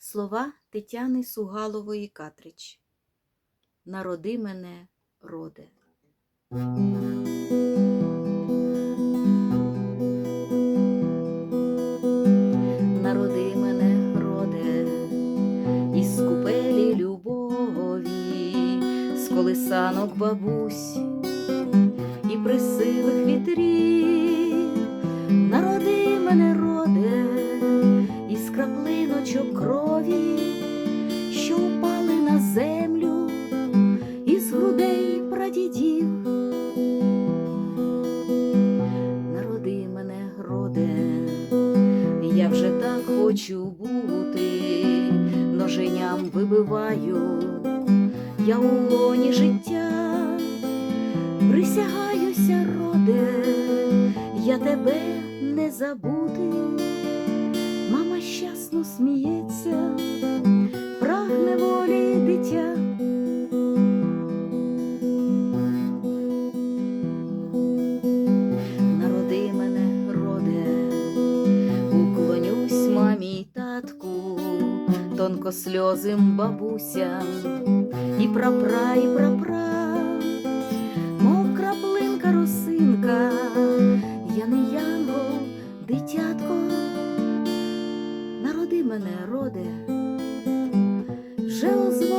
Слова Тетяни Сугалової Катрич. Народи мене, роде. Народи мене, роде, із купелі любові, з колисанок бабусь і присилих вітрів. Вже так хочу бути, ноженям вибиваю, я у лоні життя, присягаюся, роде, я тебе не забути. Мама тонко сльозим бабуся, і прапра, і прапра, мов краплинка росинка, я не янгол, дитятко, народи мене, роде, вже озвав.